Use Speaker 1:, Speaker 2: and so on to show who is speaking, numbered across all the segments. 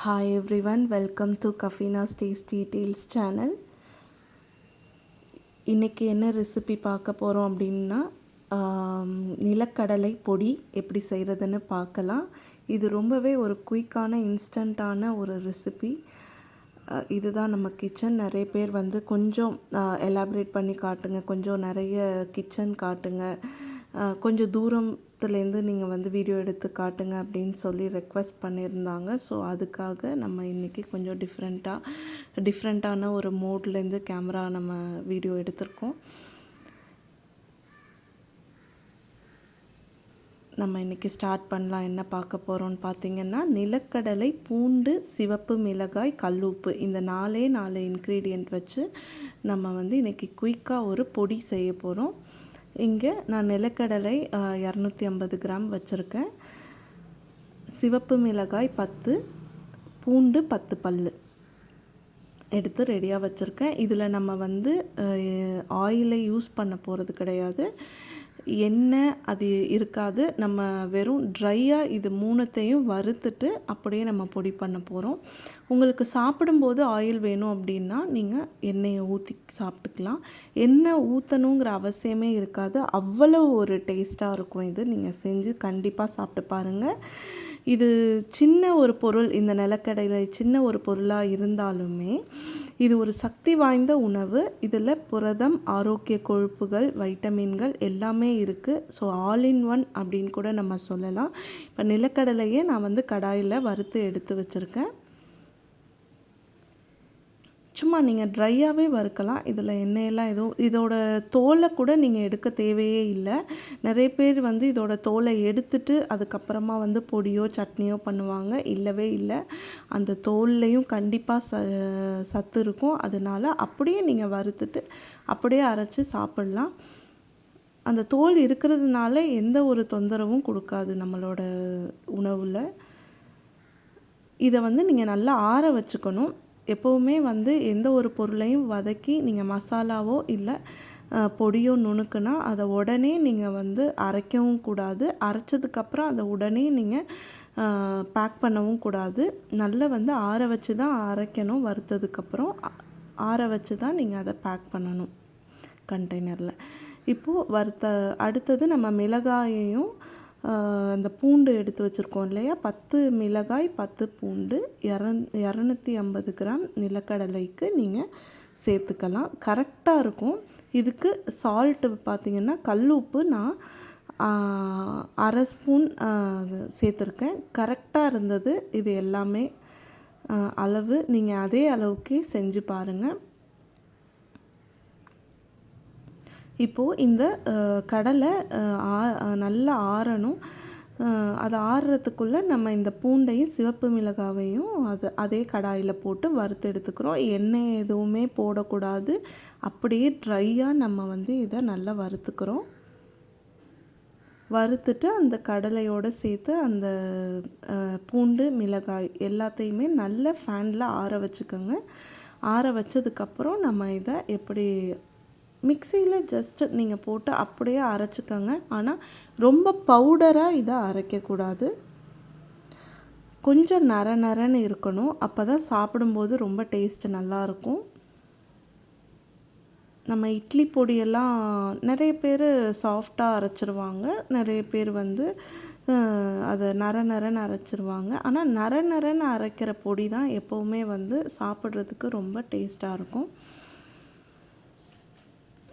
Speaker 1: Hi everyone welcome to Kafina's taste Tales channel இன்றைக்கி என்ன recipe பார்க்க போகிறோம் அப்படின்னா நிலக்கடலை பொடி எப்படி செய்கிறதுன்னு பார்க்கலாம். இது ரொம்பவே ஒரு குயிக்கான இன்ஸ்டண்ட்டான ஒரு ரெசிபி இதுதான் நம்ம கிச்சன் நிறைய பேர் வந்து கொஞ்சம் எலாபரேட் பண்ணி காட்டுங்க. கொஞ்சம் நிறைய கிச்சன் காட்டுங்க. கொஞ்சம் தூரம் தூரத்துலேருந்து நீங்கள் வந்து வீடியோ எடுத்து காட்டுங்க அப்படின்னு சொல்லி ரெக்வஸ்ட் பண்ணியிருந்தாங்க. ஸோ அதுக்காக நம்ம இன்றைக்கி கொஞ்சம் டிஃப்ரெண்ட்டாக டிஃப்ரெண்ட்டான ஒரு மோட்லேருந்து கேமரா நம்ம வீடியோ எடுத்திருக்கோம். நம்ம இன்றைக்கி ஸ்டார்ட் பண்ணலாம். என்ன பார்க்க போகிறோம்னு பார்த்தீங்கன்னா நிலக்கடலை பூண்டு சிவப்பு மிளகாய் கல்லுப்பு. இந்த நாலே நாலு இன்க்ரீடியண்ட் வச்சு நம்ம வந்து இன்றைக்கி குயிக்காக ஒரு பொடி செய்ய போகிறோம் இங்கே நான் நிலக்கடலை இரநூத்தி ஐம்பது கிராம் வச்சுருக்கேன். சிவப்பு மிளகாய் பத்து பூண்டு பத்து பல் எடுத்து ரெடியாக வச்சுருக்கேன். இதில் நம்ம வந்து ஆயிலை யூஸ் பண்ண போகிறது கிடையாது. எண்ணெய் அது இருக்காது. நம்ம வெறும் ட்ரையாக இது மூணுத்தையும் வறுத்துட்டு அப்படியே நம்ம பொடி பண்ண போகிறோம் உங்களுக்கு சாப்பிடும்போது ஆயில் வேணும் அப்படின்னா நீங்கள் எண்ணெயை ஊற்றி சாப்பிட்டுக்கலாம். எண்ணெய் ஊற்றணுங்கிற அவசியமே இருக்காது. அவ்வளோ ஒரு டேஸ்ட்டாக இருக்கும் இது. நீங்கள் செஞ்சு கண்டிப்பாக சாப்பிட்டு பாருங்கள் இது சின்ன ஒரு பொருள் இந்த நிலக்கடையில் சின்ன ஒரு பொருளாக இருந்தாலுமே இது ஒரு சக்தி வாய்ந்த உணவு. இதில் புரதம் ஆரோக்கிய கொழுப்புகள் வைட்டமின்கள் எல்லாமே இருக்குது ஸோ ஆல் இன் ஒன் அப்படின்னு கூட நம்ம சொல்லலாம். இப்போ நிலக்கடலையே நான் வந்து கடாயில் வறுத்து எடுத்து வச்சுருக்கேன். சும்மா நீங்கள் ட்ரையாகவே வறுக்கலாம். இதில் எண்ணெயெல்லாம் எதுவும் இதோட தோலை கூட நீங்கள் எடுக்க தேவையே இல்லை. நிறைய பேர் வந்து இதோட தோலை எடுத்துட்டு அதுக்கப்புறமா வந்து பொடியோ சட்னியோ பண்ணுவாங்க. இல்லவே இல்லை. அந்த தோல்லையும் கண்டிப்பாக ச சத்து இருக்கும். அதனால் அப்படியே நீங்கள் வறுத்துட்டு அப்படியே அரைச்சி சாப்பிட்லாம். அந்த தோல் இருக்கிறதுனால எந்த ஒரு தொந்தரவும் கொடுக்காது நம்மளோட உணவில். இதை வந்து நீங்கள் நல்லா ஆற வச்சுக்கணும். எப்போவுமே வந்து எந்த ஒரு பொருளையும் வதக்கி நீங்கள் மசாலாவோ இல்லை பொடியோ நுணுக்குனா அதை உடனே நீங்கள் வந்து அரைக்கவும் கூடாது. அரைச்சதுக்கப்புறம் அதை உடனே நீங்கள் பேக் பண்ணவும் கூடாது. நல்லா வந்து ஆற வச்சு தான் அரைக்கணும். வறுத்ததுக்கப்புறம் ஆற வச்சு தான் நீங்கள் அதை பேக் பண்ணணும் கண்டெய்னரில் இப்போது வறுத்த அடுத்தது நம்ம மிளகாயையும் அந்த பூண்டு எடுத்து வச்சுருக்கோம் இல்லையா? பத்து மிளகாய் பத்து பூண்டு இரந் இரநூத்தி ஐம்பது கிராம் நிலக்கடலைக்கு நீங்கள் சேர்த்துக்கலாம். கரெக்டாக இருக்கும். இதுக்கு சால்ட்டு பார்த்தீங்கன்னா கல் உப்பு நான் அரை ஸ்பூன் சேர்த்துருக்கேன். கரெக்டாக இருந்தது. இது எல்லாமே அளவு. நீங்கள் அதே அளவுக்கே செஞ்சு பாருங்கள் இப்போது இந்த கடலை ஆ- நல்லா ஆறணும். அதை அது ஆறுறதுக்குள்ளே நம்ம இந்த பூண்டையும் சிவப்பு மிளகாவையும் அது அதே கடாயில் போட்டு வறுத்து எடுத்துக்கிறோம். எண்ணெய் எதுவுமே போடக்கூடாது. அப்படியே ட்ரையாக நம்ம வந்து இதை நல்லா வறுத்துக்கிறோம். வறுத்துட்டு அந்த கடலையோடு சேர்த்து அந்த பூண்டு மிளகாய் எல்லாத்தையுமே நல்ல ஃபேனில் ஆற வச்சுக்கோங்க. ஆற வச்சதுக்கப்புறம் நம்ம இதை எப்படி மிக்சியில் ஜஸ்ட்டு நீங்கள் போட்டு அப்படியே அரைச்சிக்கோங்க. ஆனால் ரொம்ப பவுடராக இதை அரைக்கக்கூடாது. கொஞ்சம் நர நரன்னு இருக்கணும். அப்போ தான் சாப்பிடும்போது ரொம்ப டேஸ்ட் நல்லாயிருக்கும். நம்ம இட்லி பொடியெல்லாம் நிறைய பேர் சாஃப்டாக அரைச்சிருவாங்க. நிறைய பேர் வந்து அதை நர நரன்னு அரைச்சிருவாங்க. ஆனால் நர நரன்னு அரைக்கிற பொடி தான் எப்போவுமே வந்து சாப்பிட்றதுக்கு ரொம்ப டேஸ்ட்டாக இருக்கும்.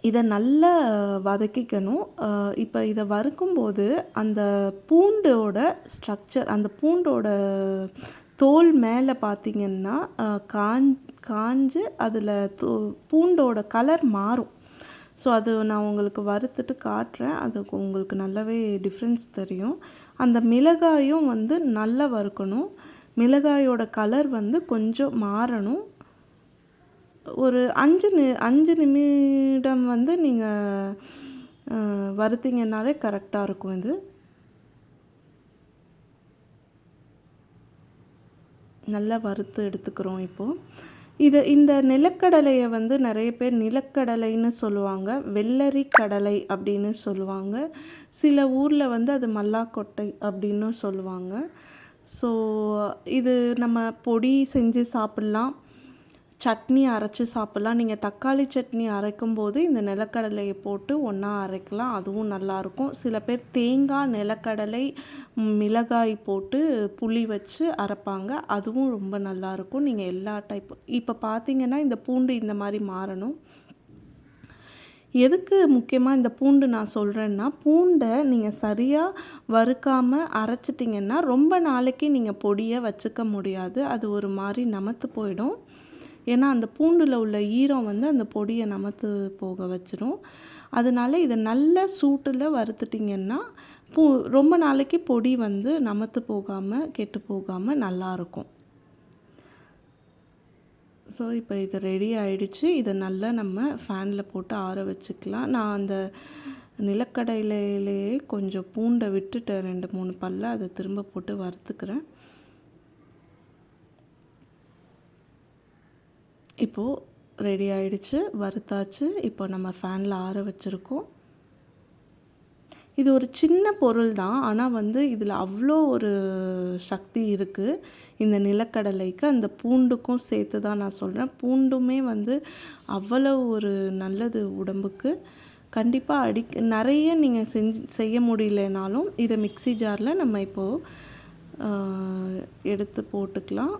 Speaker 1: இதை நல்லா வதக்கிக்கணும். இப்போ இதை வறுக்கும்போது அந்த பூண்டோட ஸ்ட்ரக்சர் அந்த பூண்டோட தோல் மேலே பார்த்தீங்கன்னா காஞ்ச் காஞ் காஞ்சு அதில் பூண்டோட கலர் மாறும். ஸோ அது நான் உங்களுக்கு வறுத்துட்டு காட்டுறேன். அது உங்களுக்கு நல்லாவே டிஃப்ரென்ஸ் தெரியும். அந்த மிளகாயும் வந்து நல்லா வறுக்கணும். மிளகாயோட கலர் வந்து கொஞ்சம் மாறணும். ஒரு அஞ்சு நி அஞ்சு நிமிடம் வந்து நீங்கள் வறுத்தீங்கன்னாலே கரெக்டாக இருக்கும் இது. நல்லா வறுத்து எடுத்துக்கிறோம் இப்போது இது இந்த நிலக்கடலையை வந்து நிறைய பேர் நிலக்கடலைன்னு சொல்லுவாங்க வெள்ளரி கடலை அப்படின்னு சொல்லுவாங்க. சில ஊரில் வந்து அது மல்லாக்கொட்டை அப்படின்னு சொல்லுவாங்க. ஸோ இது நம்ம பொடி செஞ்சு சாப்பிட்லாம். சட்னி அரைச்சி சாப்பிட்லாம். நீங்கள் தக்காளி சட்னி அரைக்கும் போது இந்த நிலக்கடலையை போட்டு ஒன்றா அரைக்கலாம். அதுவும் நல்லாயிருக்கும் சில பேர் தேங்காய் நிலக்கடலை மிளகாய் போட்டு புளி வச்சு அரைப்பாங்க. அதுவும் ரொம்ப நல்லாயிருக்கும் நீங்கள் எல்லா டைப் இப்போ பார்த்தீங்கன்னா இந்த பூண்டு இந்த மாதிரி மாறணும். எதுக்கு முக்கியமாக இந்த பூண்டு நான் சொல்கிறேன்னா பூண்டை நீங்கள் சரியாக வறுக்காமல் அரைச்சிட்டிங்கன்னா ரொம்ப நாளைக்கு நீங்கள் பொடியை வச்சுக்க முடியாது. அது ஒரு மாதிரி நமத்து போயிடும். ஏன்னா அந்த பூண்டில் உள்ள ஈரம் வந்து அந்த பொடியை நமத்து போக வச்சிரும். அதனால இதை நல்ல சூட்டில் வறுத்துட்டிங்கன்னா பூ ரொம்ப நாளைக்கு பொடி வந்து நமத்து போகாமல் கெட்டு போகாமல் நல்லாயிருக்கும் ஸோ இப்போ இது ரெடி ஆகிடுச்சு இதை நல்லா நம்ம ஃபேனில் போட்டு ஆற வச்சுக்கலாம். நான் அந்த நிலக்கடையிலேயே கொஞ்சம் பூண்டை விட்டுட்டேன் ரெண்டு மூணு பல்ல அதை திரும்ப போட்டு வறுத்துக்கிறேன். இப்போது ரெடி ஆகிடுச்சு வறுத்தாச்சு. இப்போ நம்ம ஃபேனில் ஆற வச்சுருக்கோம். இது ஒரு சின்ன பொருள் தான். ஆனால் வந்து இதில் அவ்வளோ ஒரு சக்தி இருக்குது இந்த நிலக்கடலைக்கு அந்த பூண்டுக்கும் சேர்த்து தான் நான் சொல்கிறேன் பூண்டுமே வந்து அவ்வளோ ஒரு நல்லது உடம்புக்கு. கண்டிப்பாக அடி நிறைய நீங்கள் செஞ்சு செய்ய முடியலனாலும் இதை மிக்சி ஜாரில் நம்ம இப்போது எடுத்து போட்டுக்கலாம்.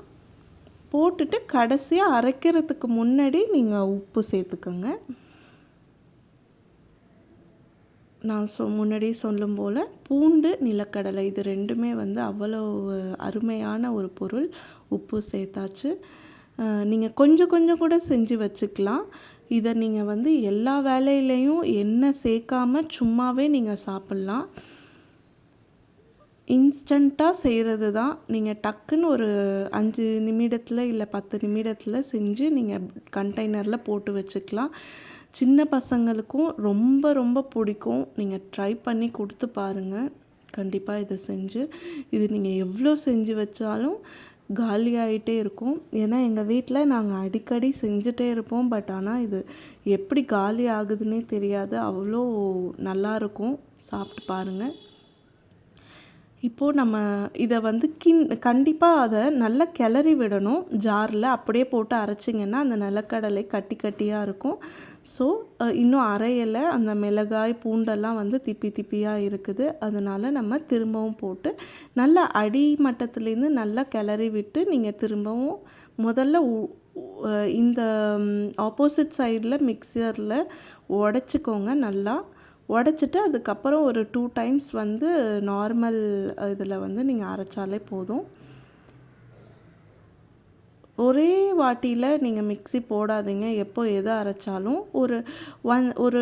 Speaker 1: போட்டுட்டு கடைசியாக அரைக்கிறதுக்கு முன்னாடி நீங்கள் உப்பு சேர்த்துக்கோங்க. நான் சொ முன்னாடி சொல்லும் போல் பூண்டு நிலக்கடலை இது ரெண்டுமே வந்து அவ்வளோ அருமையான ஒரு பொருள். உப்பு சேர்த்தாச்சு. நீங்கள் கொஞ்சம் கொஞ்சம் கூட செஞ்சு வச்சுக்கலாம். இதை நீங்கள் வந்து எல்லா வேலையிலையும் எண்ணெய் சேர்க்காம சும்மாவே நீங்கள் சாப்பிட்லாம். இன்ஸ்டண்ட்டாக செய்கிறது தான் நீங்கள் டக்குன்னு ஒரு அஞ்சு நிமிடத்தில் இல்லை பத்து நிமிடத்தில் செஞ்சு நீங்கள் கண்டெய்னரில் போட்டு வச்சுக்கலாம். சின்ன பசங்களுக்கும் ரொம்ப ரொம்ப பிடிக்கும். நீங்கள் ட்ரை பண்ணி கொடுத்து பாருங்கள் கண்டிப்பாக இதை செஞ்சு இது நீங்கள் எவ்வளோ செஞ்சு வச்சாலும் காலி ஆகிட்டே இருக்கும். ஏன்னா எங்கள் வீட்டில் நாங்கள் அடிக்கடி செஞ்சுட்டே இருப்போம். பட் ஆனால் இது எப்படி காலி ஆகுதுன்னே தெரியாது. அவ்வளோ நல்லாயிருக்கும் சாப்பிட்டு பாருங்கள் இப்போது நம்ம இதை வந்து கின் கண்டிப்பாக அதை நல்லா கிளறி விடணும். ஜாரில் அப்படியே போட்டு அரைச்சிங்கன்னா அந்த நிலக்கடலை கட்டி கட்டியாக இருக்கும். ஸோ இன்னும் அரையலை அந்த மிளகாய் பூண்டெல்லாம் வந்து திப்பி திப்பியாக இருக்குது. அதனால் நம்ம திரும்பவும் போட்டு நல்லா அடி மட்டத்துலேருந்து நல்லா கிளறி விட்டு நீங்கள் திரும்பவும் முதல்ல இந்த ஆப்போசிட் சைடில் மிக்சரில் உடச்சிக்கோங்க நல்லா. உடச்சிட்டு அதுக்கப்புறம் ஒரு டூ டைம்ஸ் வந்து நார்மல் இதில் வந்து நீங்கள் அரைச்சாலே போதும். ஒரே வாட்டியில் நீங்கள் மிக்சி போடாதீங்க. எப்போ எதை அரைச்சாலும் ஒரு ஒன் ஒரு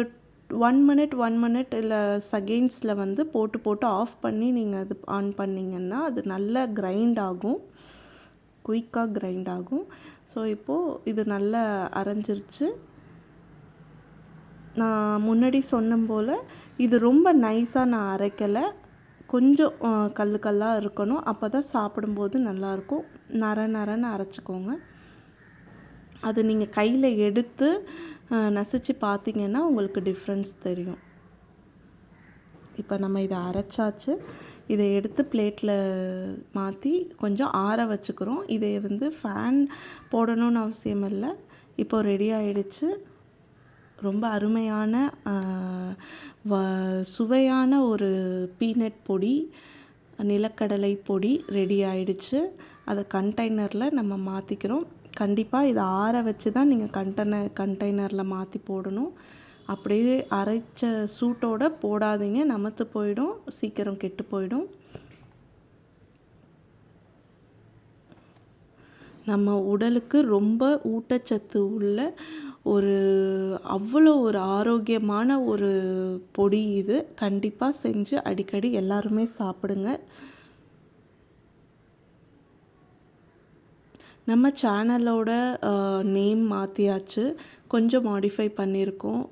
Speaker 1: ஒன் மினிட் ஒன் மினிட் இல்லை செகண்ட்ஸில் வந்து போட்டு போட்டு ஆஃப் பண்ணி நீங்கள் அது ஆன் பண்ணிங்கன்னா அது நல்லா கிரைண்ட் ஆகும். குயிக்காக கிரைண்ட் ஆகும். ஸோ இப்போது இது நல்லா அரைஞ்சிருச்சு. நான் முன்னாடி சொன்ன போல் இது ரொம்ப நைஸாக நான் அரைக்கலை. கொஞ்சம் கல் கல்லாக இருக்கணும். அப்போ தான் சாப்பிடும்போது நல்லாயிருக்கும். நர நரன்னு அரைச்சிக்கோங்க. அது நீங்கள் கையில் எடுத்து நசிச்சு பார்த்தீங்கன்னா உங்களுக்கு டிஃப்ரென்ஸ் தெரியும். இப்போ நம்ம இதை அரைச்சாச்சு. இதை எடுத்து பிளேட்டில் மாற்றி கொஞ்சம் ஆற வச்சுக்கிறோம். இதை வந்து ஃபேன் போடணும்னு அவசியம் இல்லை. இப்போ ரெடி ஆகிடுச்சு ரொம்ப அருமையான வ சுவையான ஒரு பீனட் பொடி நிலக்கடலை பொடி ரெடி ஆயிடுச்சு. அதை கண்டெய்னரில் நம்ம மாற்றிக்கிறோம் கண்டிப்பாக இதை ஆற வச்சு தான் நீங்கள் கண்டெய்னர் கண்டெய்னரில் மாற்றி போடணும். அப்படியே அரைச்ச சூட்டோடு போடாதீங்க. நமத்து போயிடும். சீக்கிரம் கெட்டு போயிடும். நம்ம உடலுக்கு ரொம்ப ஊட்டச்சத்து உள்ள ஒரு அவ்வளோ ஒரு ஆரோக்கியமான ஒரு பொடி இது. கண்டிப்பாக செஞ்சு அடிக்கடி எல்லாருமே சாப்பிடுங்க. நம்ம சேனலோட நேம் மாற்றியாச்சு கொஞ்சம் மாடிஃபை பண்ணியிருக்கோம்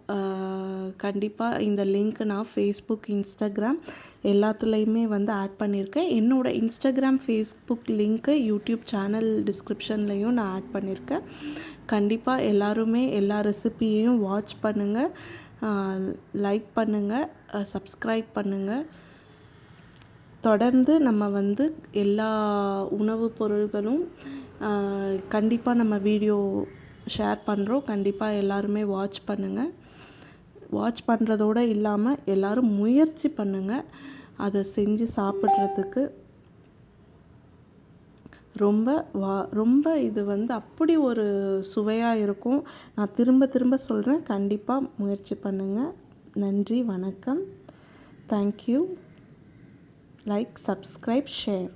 Speaker 1: கண்டிப்பாக இந்த லிங்க் நான் ஃபேஸ்புக் இன்ஸ்டாகிராம் எல்லாத்துலேயுமே வந்து ஆட் பண்ணியிருக்கேன் என்னோடய Instagram Facebook link YouTube channel டிஸ்கிரிப்ஷன்லேயும் நான் ஆட் பண்ணியிருக்கேன் கண்டிப்பாக எல்லாருமே எல்லா ரெசிப்பியையும் வாட்ச் பண்ணுங்கள் லைக் பண்ணுங்கள் சப்ஸ்கிரைப் பண்ணுங்கள் தொடர்ந்து நம்ம வந்து எல்லா உணவுப் பொருள்களும் கண்டிப்பாக நம்ம வீடியோ ஷேர் பண்ணுறோம் கண்டிப்பாக எல்லாருமே வாட்ச் பண்ணுங்கள் வாட்ச் பண்ணுறதோடு இல்லாமல் எல்லோரும் முயற்சி பண்ணுங்கள் அதை செஞ்சு சாப்பிட்றதுக்கு ரொம்ப வா ரொம்ப இது வந்து அப்படி ஒரு சுவையாக இருக்கும். நான் திரும்ப திரும்ப சொல்கிறேன் கண்டிப்பாக முயற்சி பண்ணுங்கள் நன்றி வணக்கம். Thank you like subscribe share